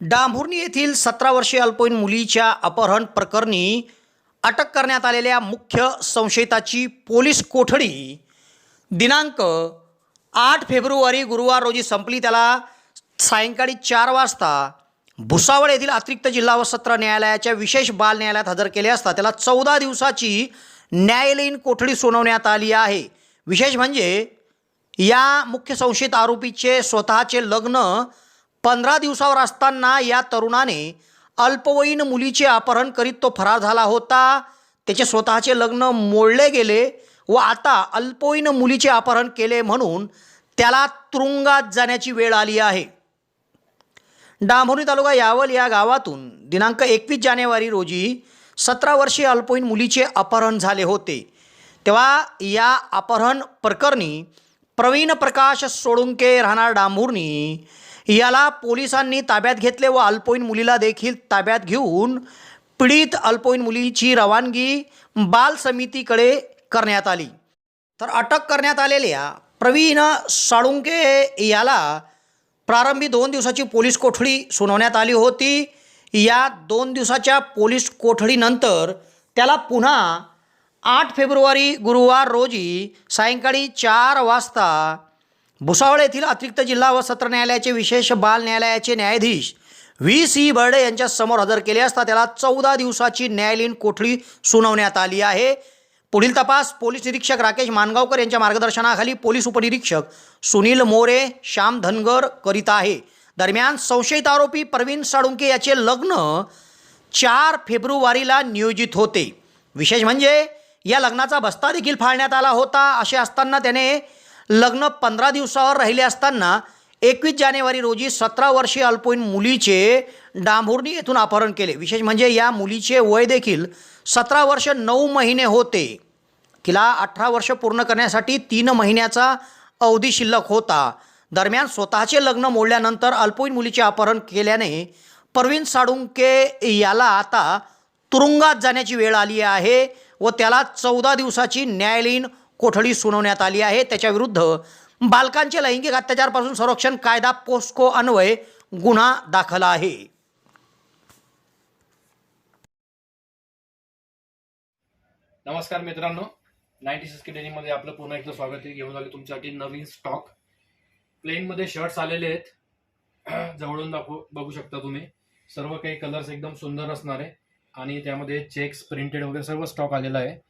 डांभुर्णी येथील सतरा वर्षीय अल्पवयीन मुलीच्या अपहरण प्रकरणी अटक करण्यात आलेल्या मुख्य संशयिताची पोलीस कोठडी दिनांक आठ फेब्रुवारी गुरुवार रोजी संपली. त्याला सायंकाळी चार वाजता भुसावळ येथील अतिरिक्त जिल्हा व सत्र न्यायालयाच्या विशेष बाल न्यायालयात हजर केले असता त्याला चौदा दिवसाची न्यायालयीन कोठडी सुनावण्यात आली आहे. विशेष म्हणजे या मुख्य संशयित आरोपीचे स्वतःचे लग्न पंधरा दिवसावर असताना या तरुणाने अल्पवयीन मुलीचे अपहरण करीत तो फरार झाला होता. त्याचे स्वतःचे लग्न मोडले गेले व आता अल्पवयीन मुलीचे अपहरण केले म्हणून त्याला तुरुंगात जाण्याची वेळ आली आहे. डांभोरी तालुका यावल या गावातून दिनांक एकवीस जानेवारी रोजी सतरा वर्षीय अल्पवयीन मुलीचे अपहरण झाले होते. तेव्हा या अपहरण प्रकरणी प्रवीण प्रकाश सोळुंके राहणार डांभुर्णी याला पोलिसांनी ताब्यात घेतले व अल्पवयीन मुलीला देखील ताब्यात घेऊन पीडित अल्पवयीन मुलीची रवानगी बाल समितीकडे करण्यात आली. तर अटक करण्यात आलेल्या प्रवीण साळुंके याला प्रारंभी दोन दिवसाची पोलीस कोठडी सुनावण्यात आली होती. या दोन दिवसाच्या पोलीस कोठडीनंतर त्याला पुन्हा आठ फेब्रुवारी गुरुवार रोजी सायंकाळी चार वाजता भुसावळ येथील अतिरिक्त जिल्हा व सत्र न्यायालयाचे विशेष बाल न्यायालयाचे न्यायाधीश व्ही सी बर्डे यांच्या समोर हजर केले असता त्याला चौदा दिवसाची न्यायालयीन कोठडी सुनावण्यात आली आहे. पुढील तपास पोलीस निरीक्षक राकेश मानगावकर यांच्या मार्गदर्शनाखाली पोलीस उपनिरीक्षक सुनील मोरे श्याम धनगर करीत आहे. दरम्यान संशयित आरोपी प्रवीण साळुंके याचे लग्न चार फेब्रुवारीला नियोजित होते. विशेष म्हणजे या लग्नाचा बस्ता देखील फाळण्यात आला होता. असे असताना त्याने लग्न पंधरा दिवसावर राहिले असताना एकवीस जानेवारी रोजी सतरा वर्षीय अल्पवयीन मुलीचे डांभुर्णी येथून अपहरण केले. विशेष म्हणजे या मुलीचे वय देखील सतरा वर्ष नऊ महिने होते. तिला अठरा वर्ष पूर्ण करण्यासाठी तीन महिन्याचा अवधी शिल्लक होता. दरम्यान स्वतःचे लग्न मोडल्यानंतर अल्पवयीन मुलीचे अपहरण केल्याने परवीन साडुंके याला आता तुरुंगात जाण्याची वेळ आली आहे व त्याला चौदा दिवसाची न्यायालयीन कोठडी सुनावण्यात आली आहे. त्याच्याविरुद्ध बालकांचे लैंगिक अत्याचारपासून संरक्षण कायदा पोस्को अन्वय गुन्हा दाखल आहे. नमस्कार मित्रांनो. नाईन्टी सिक्स डेनीमध्ये आपलं पुन्हा एकदा स्वागत आहे. घेऊन आले तुमच्यासाठी नवीन स्टॉक प्लेनमध्ये शर्ट्स आलेले आहेत. जवळून दाखवू बघू शकता तुम्ही. सर्व काही कलर्स एकदम सुंदर असणार आहे. आणि त्यामध्ये चेक्स प्रिंटेड वगैरे सर्व स्टॉक आलेला आहे.